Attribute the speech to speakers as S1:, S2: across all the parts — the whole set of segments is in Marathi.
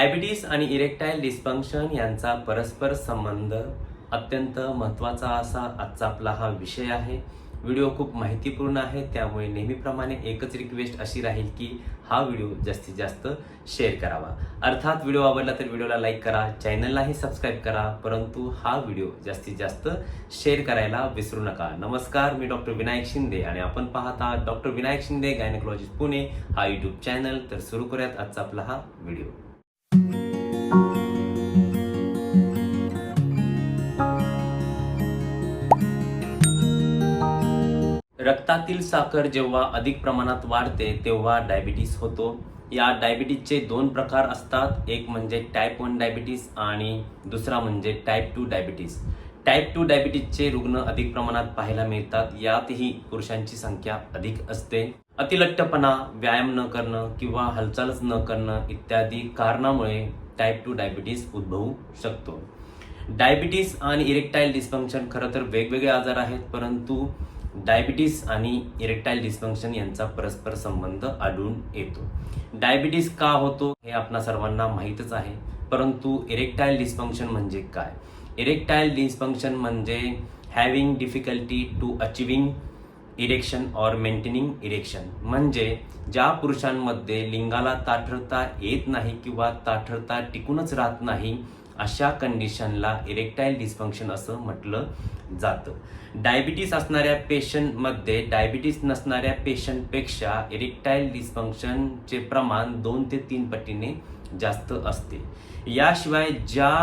S1: डायबिटीस आणि इरेक्टाईल डिस्फंक्शन यांचा परस्पर संबंध अत्यंत महत्त्वाचा असा आजचा आपला हा विषय आहे. व्हिडिओ खूप माहितीपूर्ण आहे त्यामुळे नेहमीप्रमाणे एकच रिक्वेस्ट अशी राहील की हा व्हिडिओ जास्तीत जास्त शेअर करावा. अर्थात व्हिडिओ आवडला तर व्हिडिओला लाईक करा चॅनललाही सबस्क्राईब करा परंतु हा व्हिडिओ जास्तीत जास्त शेअर करायला विसरू नका. नमस्कार मी डॉक्टर विनायक शिंदे आणि आपण पाहता डॉक्टर विनायक शिंदे गायनेकॉलॉजिस्ट पुणे हा यूट्यूब चॅनल तर सुरू करूयात आजचा आपला हा व्हिडिओ रक्तातील साखर जेव्हा अधिक प्रमाणात वाढते तेव्हा डायबिटीस होतो. या डायबिटीसचे दोन प्रकार असतात. एक म्हणजे टाईप वन डायबिटीस आणि दुसरा म्हणजे type two diabetes type two डायबिटीसचे रुग्ण अधिक प्रमाणात पाहायला मिळतात. यातही पुरुषांची संख्या अधिक असते. अतिलट्टपणा व्यायाम न करणं किंवा हालचालच न करणं इत्यादी कारणामुळे टाईप टू डायबिटीस उद्भवू शकतो. डायबिटीस आणि इरेक्टाईल डिस्फंक्शन खरं तर वेगवेगळे आजार आहेत परंतु डायबिटीस आणि इरेक्टाईल डिस्फंक्शन यांचा परस्पर संबंध आढळून येतो. डायबिटीस का होतो हे आपणा सर्वांना माहीतच आहे परंतु इरेक्टाईल डिस्फंक्शन म्हणजे काय? इरेक्टाईल डिस्फंक्शन म्हणजे having difficulty to achieving erection or maintaining erection म्हणजे ज्या पुरुषांमध्ये लिंगाला ताठरता येत नाही किंवा ताठरता टिकूनच राहत नाही अशा कंडिशनला इरेक्टाईल डिस्फंक्शन असं म्हटलं जातं. डायबिटीस असणाऱ्या पेशंटमध्ये डायबिटीस नसणाऱ्या पेशंटपेक्षा इरेक्टाईल डिस्फंक्शनचे प्रमाण दोन ते तीन पटीने जास्त असते. याशिवाय ज्या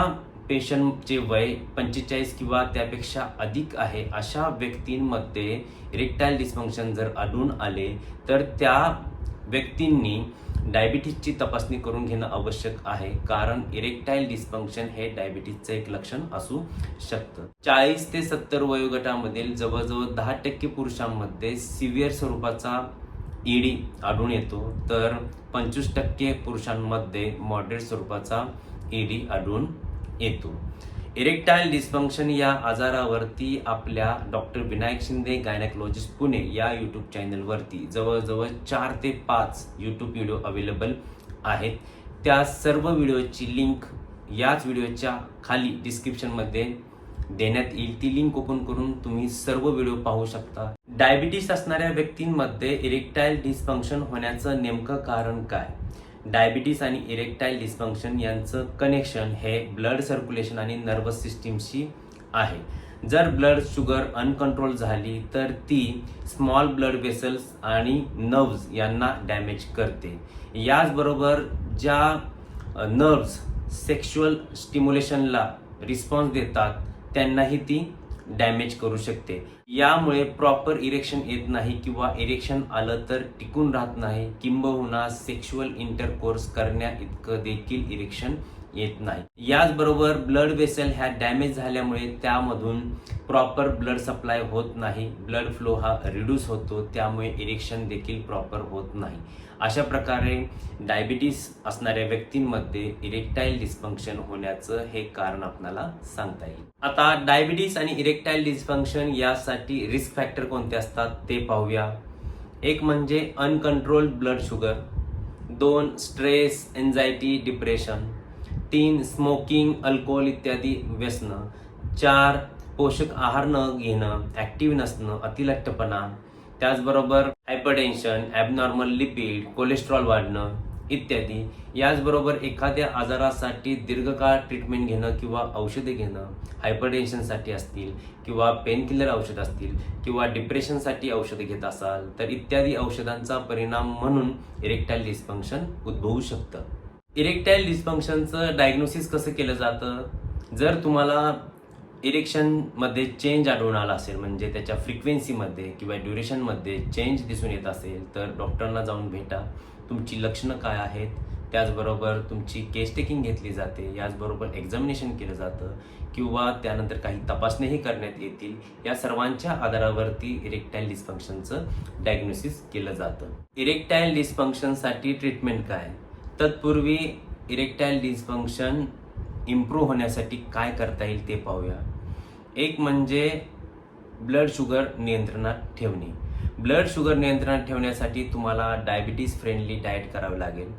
S1: पेशंटचे वय पंचेचाळीस किंवा त्यापेक्षा अधिक आहे अशा व्यक्तींमध्ये इरेक्टाईल डिस्फंक्शन जर आढळून आले तर त्या व्यक्तींनी डायबिटीसची तपासणी करून घेणं आवश्यक आहे कारण इरेक्टाईल डिस्फंक्शन हे डायबिटीसचं एक लक्षण असू शकतं. चाळीस ते सत्तर वयोगटामधील जवळजवळ दहा टक्के पुरुषांमध्ये सिव्हिअर स्वरूपाचा ईडी आढळून येतो तर पंचवीस टक्के पुरुषांमध्ये मॉडरेट स्वरूपाचा ईडी आढळून येतो. इरेक्टाईल डिस्फंक्शन या आजारावरती आपल्या डॉक्टर विनायक शिंदे गायनाकोलॉजिस्ट पुणे या यूट्यूब चॅनलवरती जवळजवळ चार ते पाच यूट्यूब व्हिडिओ अवेलेबल आहेत. त्या सर्व व्हिडिओची लिंक याच व्हिडिओच्या खाली डिस्क्रिप्शनमध्ये देण्यात येईल. ती लिंक ओपन करून तुम्ही सर्व व्हिडिओ पाहू शकता. डायबिटीस असणाऱ्या व्यक्तींमध्ये इरेक्टाईल डिस्फंक्शन होण्याचं नेमकं कारण काय? डायबिटीस आणि इरेक्टाईल डिस्फंक्शन यांचं कनेक्शन हे ब्लड सर्क्युलेशन आणि नर्वस सिस्टीमशी आहे. जर ब्लड शुगर अनकंट्रोल झाली तर ती स्मॉल ब्लड वेसल्स आणि नर्व्ज यांना डॅमेज करते. याचबरोबर ज्या नर्व्ज सेक्शुअल स्टिम्युलेशनला रिस्पॉन्स देतात त्यांनाही ती डॅमेज करू शकते. यामुळे प्रॉपर इरेक्शन येत नाही किंवा इरेक्शन आलं तर टिकून राहत नाही. किंबहुना सेक्शुअल इंटरकोर्स करण्या इतकं देखील इरेक्शन येत नाही. याचबरोबर ब्लड वेसल ह्या डॅमेज झाल्यामुळे त्यामधून प्रॉपर ब्लड सप्लाय होत नाही. ब्लड फ्लो हा रिड्यूस होतो त्यामुळे इरेक्शन देखील प्रॉपर होत नाही. अशा प्रकारे डायबिटीस असणाऱ्या व्यक्तींमध्ये इरेक्टाईल डिस्फंक्शन होण्याचं हे कारण आपल्याला सांगता येईल. आता डायबिटीस आणि इरेक्टाईल डिस्फंक्शन यासाठी रिस्क फॅक्टर कोणते असतात ते पाहूया. एक म्हणजे अनकंट्रोल ब्लड शुगर दोन स्ट्रेस एन्झायटी डिप्रेशन. तीन स्मोकिंग अल्कोहोल इत्यादी व्यसनं. चार पोषक आहार न घेणं ॲक्टिव्ह नसणं अतिलट्टपणा त्याचबरोबर हायपरटेन्शन ॲबनॉर्मल लिपिड कोलेस्ट्रॉल वाढणं इत्यादी. याचबरोबर एखाद्या आजारासाठी दीर्घकाळ ट्रीटमेंट घेणं किंवा औषधे घेणं हायपरटेन्शनसाठी असतील किंवा पेनकिलर औषध असतील किंवा डिप्रेशनसाठी औषधे घेत असाल तर इत्यादी औषधांचा परिणाम म्हणून इरेक्टाईल डिस्फंक्शन उद्भवू शकतं. इरेक्टाईल डिस्फंक्शनचं डायग्नोसिस कसं केलं जातं? जर तुम्हाला इरेक्शनमध्ये चेंज आढळून आला असेल म्हणजे त्याच्या फ्रिक्वेन्सीमध्ये किंवा ड्युरेशनमध्ये चेंज दिसून येत असेल तर डॉक्टरना जाऊन भेटा. तुमची लक्षणं काय आहेत? त्याचबरोबर तुमची केस टेकिंग घेतली जाते याचबरोबर एक्झामिनेशन केलं जातं किंवा त्यानंतर काही तपासणीही करण्यात येतील. या सर्वांच्या आधारावरती इरेक्टाईल डिस्फंक्शनचं डायग्नोसिस केलं जातं. इरेक्टाईल डिस्फंक्शनसाठी ट्रीटमेंट काय? तत्पूर्वी इरेक्टाईल डिस्फंक्शन इम्प्रूव्ह होण्यासाठी काय करता येईल ते पाहूया. एक म्हणजे ब्लड शुगर नियंत्रणात ठेवणे. ब्लड शुगर नियंत्रणात ठेवण्यासाठी तुम्हाला डायबिटीज फ्रेंडली डाएट करावी लागेल.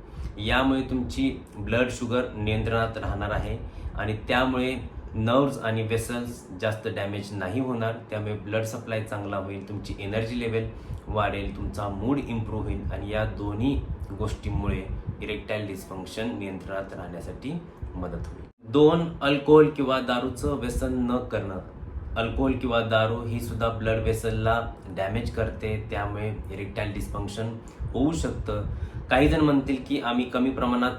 S1: यामुळे तुमची ब्लड शुगर नियंत्रणात राहणार आहे आणि त्यामुळे नर्व्स आणि वेसल्स जास्त डॅमेज नाही होणार. त्यामुळे ब्लड सप्लाय चांगला होईल तुमची एनर्जी लेवल वाढेल तुमचा मूड इम्प्रूव्ह होईल आणि या दोन्ही गोष्टींमुळे इरेक्टाईल डिस्फंक्शन नियंत्रणात राहण्यासाठी मदत होईल. दोन अल्कोहोल किंवा दारूचं व्यसन न करणं. अल्कोहोल किंवा दारू ही सुद्धा ब्लड वेसलला डॅमेज करते त्यामुळे इरेक्टाईल डिस्फंक्शन होऊ शकतं. काही जण म्हणतील की आम्ही कमी प्रमाणात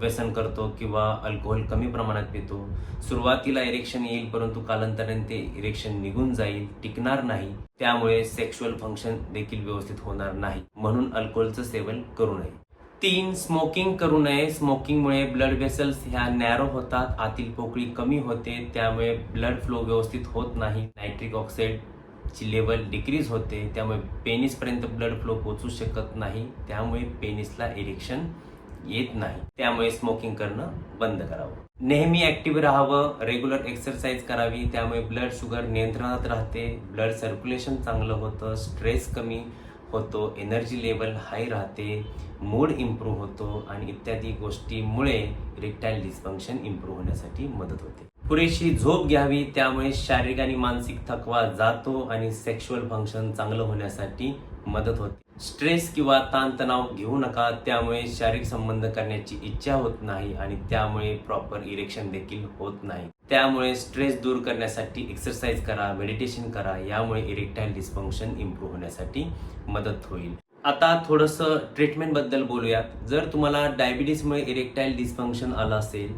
S1: व्यसन करतो किंवा अल्कोहोल कमी प्रमाणात पितो. सुरुवातीला इरेक्शन येईल परंतु कालांतराने ते इरेक्शन निघून जाईल टिकणार नाही. त्यामुळे सेक्शुअल फंक्शन देखील व्यवस्थित होणार नाही. म्हणून अल्कोहोलचं सेवन करू नये. तीन स्मोकिंग करू नये. स्मोकिंगमुळे ब्लड वेसल्स ह्या नॅरो होतात आतील पोकळी कमी होते त्यामुळे ब्लड फ्लो व्यवस्थित होत नाही. नायट्रिक ऑक्साईड ची लेवल डिक्रीज होते त्यामुळे पेनिसपर्यंत ब्लड फ्लो पोचू शकत नाही त्यामुळे पेनिसला इरेक्शन येत नाही. त्यामुळे स्मोकिंग करणं बंद करावं. नेहमी ऍक्टिव्ह राहावं रेग्युलर एक्सरसाइज करावी त्यामुळे ब्लड शुगर नियंत्रणात राहते ब्लड सर्क्युलेशन चांगलं होतं स्ट्रेस कमी होतो एनर्जी लेवल हाय राहते मूड इम्प्रूव्ह होतो आणि इत्यादी गोष्टीमुळे रिक्टाईल डिस्फंक्शन इम्प्रूव्ह होण्यासाठी मदत होते. पुरेशी झोप घ्यावी त्यामुळे शारीरिक आणि मानसिक थकवा जातो आणि सेक्शुअल फंक्शन चांगलं होण्यासाठी मदत होते. स्ट्रेस किंवा ताणतणाव घेऊ नका त्यामुळे शारीरिक संबंध करण्याची इच्छा होत नाही आणि त्यामुळे प्रॉपर इरेक्शन देखील होत नाही. त्यामुळे स्ट्रेस दूर करण्यासाठी एक्सरसाइज करा मेडिटेशन करा यामुळे इरेक्टाईल डिस्फंक्शन इम्प्रूव्ह होण्यासाठी मदत होईल. आता थोडंसं ट्रीटमेंटबद्दल बोलूयात. जर तुम्हाला डायबिटीसमुळे इरेक्टाईल डिस्फंक्शन आलं असेल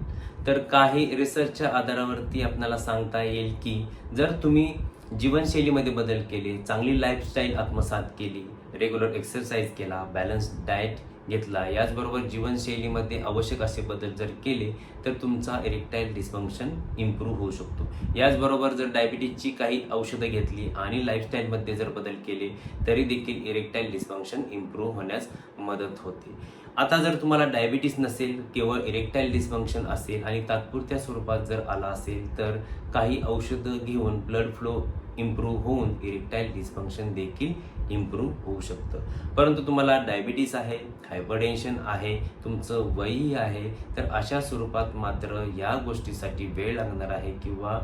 S1: तर काही रिसर्चच्या आधारावरती आपल्याला सांगता येईल की जर तुम्ही जीवनशैलीमध्ये बदल केले चांगली लाईफस्टाईल आत्मसात केली रेग्युलर एक्सरसाइज केला बॅलन्स डाएट घेतला. याचबरोबर जीवनशैलीमध्ये आवश्यक असे बदल जर केले तर तुमचा इरेक्टाईल डिस्फंक्शन इम्प्रूव्ह होऊ शकतो. याचबरोबर जर डायबिटीजची काही औषधं घेतली आणि लाईफस्टाईलमध्ये जर बदल केले तरी देखील इरेक्टाईल डिस्फंक्शन इम्प्रूव्ह होण्यास मदत होते. आता जर तुम्हाला डायबिटीस नसेल केवळ इरेक्टाईल डिस्फंक्शन असेल आणि तात्पुरत्या स्वरूपात जर आला असेल तर काही औषधं घेऊन ब्लड फ्लो इम्प्रूव्ह होऊन इरेक्टाईल डिस्फंक्शन देखील इम्प्रूव्ह होऊ शकतं. परंतु तुम्हाला डायबिटीस आहे हायपरटेन्शन आहे तुमचं वयही आहे तर अशा स्वरूपात मात्र या गोष्टीसाठी वेळ लागणार आहे किंवा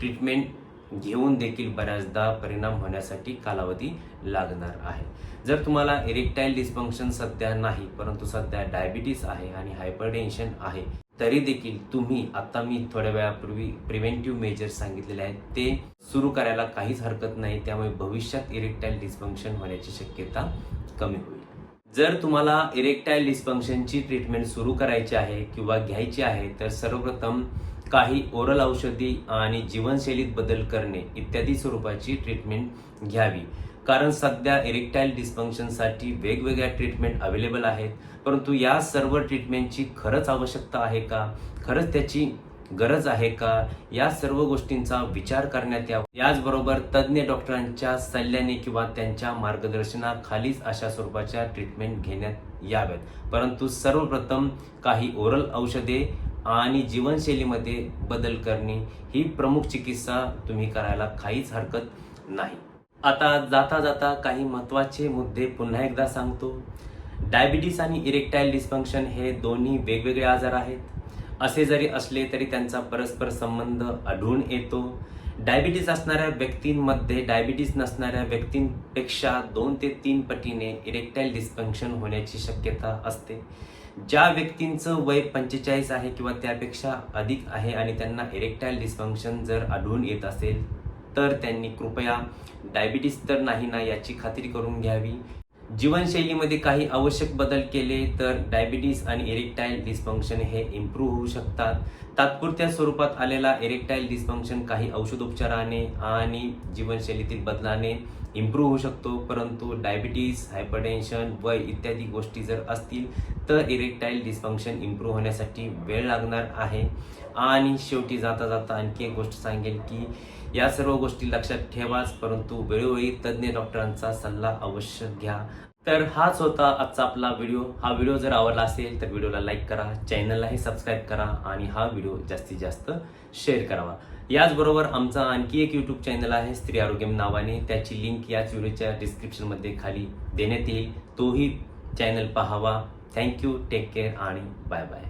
S1: ट्रीटमेंट घेऊन देखील बऱ्याचदा परिणाम होण्यासाठी कालावधी लागणार आहे. जर तुम्हाला इरेक्टाईल डिस्फंक्शन सध्या नाही परंतु सध्या डायबिटीस आहे आणि हायपरटेन्शन आहे तरी देखील तुम्ही आता मी थोड्या वेळापूर्वी प्रिव्हेंटिव्ह मेजर्स सांगितलेले आहेत. ते सुरू करायला काहीच हरकत नाही. त्यामुळे भविष्यात इरेक्टाईल डिस्फंक्शन होण्याची शक्यता कमी होईल. जर तुम्हाला इरेक्टाईल डिस्फंक्शनची ट्रीटमेंट सुरू करायची आहे किंवा घ्यायची आहे तर सर्वप्रथम काही ओरल औषधी आणि जीवनशैलीत बदल करणे इत्यादी स्वरूपाची ट्रीटमेंट घ्यावी. कारण सध्या इरेक्टाईल डिस्फंक्शनसाठी वेगवेगळ्या ट्रीटमेंट अवेलेबल आहेत. परंतु या सर्व ट्रीटमेंटची खरंच आवश्यकता आहे का? खरंच त्याची गरज आहे का? या सर्व गोष्टींचा विचार करण्यात यावा. याचबरोबर तज्ज्ञ डॉक्टरांच्या सल्ल्याने किंवा त्यांच्या मार्गदर्शनाखालीच अशा स्वरूपाच्या ट्रीटमेंट घेण्यात याव्यात. परंतु सर्वप्रथम काही ओरल औषधे आणि जीवनशैलीमध्ये बदल करणे ही प्रमुख चिकित्सा तुम्ही करायला काहीच हरकत नाही. आता जाता जाता काही महत्त्वाचे मुद्दे पुन्हा एकदा सांगतो. डायबिटीस आणि इरेक्टाईल डिस्फंक्शन हे दोन्ही वेगवेगळे आजार आहेत. असे जरी असले तरी त्यांचा परस्पर संबंध आढळून येतो. डायबिटीस असणाऱ्या व्यक्तींमध्ये डायबिटीस नसणाऱ्या व्यक्तींपेक्षा दोन ते तीन पटीने इरेक्टाईल डिस्फंक्शन होण्याची शक्यता असते. ज्या व्यक्तींचं वय पंचेचाळीस आहे किंवा त्यापेक्षा अधिक आहे आणि त्यांना इरेक्टाईल डिस्फंक्शन जर आढळून येत असेल तर त्यांनी कृपया डायबिटीस तर नाही ना याची खात्री करून घ्यावी. जीवनशैलीमध्ये काही आवश्यक बदल केले तर डायबिटीस आणि इरेक्टाईल डिस्फंक्शन हे इम्प्रूव्ह होऊ शकतात. तात्पुरत्या स्वरूपात आलेला एरेक्टाईल डिस्फंक्शन काही औषधोपचाराने आणि जीवनशैलीतील बदलाने इम्प्रूव्ह होऊ शकतो. परंतु डायबिटीस हायपरटेन्शन वय इत्यादी गोष्टी जर असतील तर इरेक्टाईल डिस्फंक्शन इम्प्रूव्ह होण्यासाठी वेळ लागणार आहे. आणि शेवटी जाता जाता आणखी एक गोष्ट सांगेल की या सर्व गोष्टी लक्षात ठेवाच परंतु वेळोवेळी तज्ज्ञ डॉक्टरांचा सल्ला अवश्य घ्या. तर हाच होता आजचा आपला व्हिडिओ हा व्हिडिओ जर आवडला असेल तर व्हिडिओला लाईक करा चॅनललाही सबस्क्राईब करा आणि हा व्हिडिओ जास्तीत जास्त शेअर करावा. याचबरोबर आमचा आणखी एक यूट्यूब चॅनल आहे स्त्री आरोग्यम नावाने. त्याची लिंक याच व्हिडिओच्या डिस्क्रिप्शनमध्ये खाली देण्यात येईल. तोही चॅनल पाहावा. थँक्यू टेक केअर आणि बाय बाय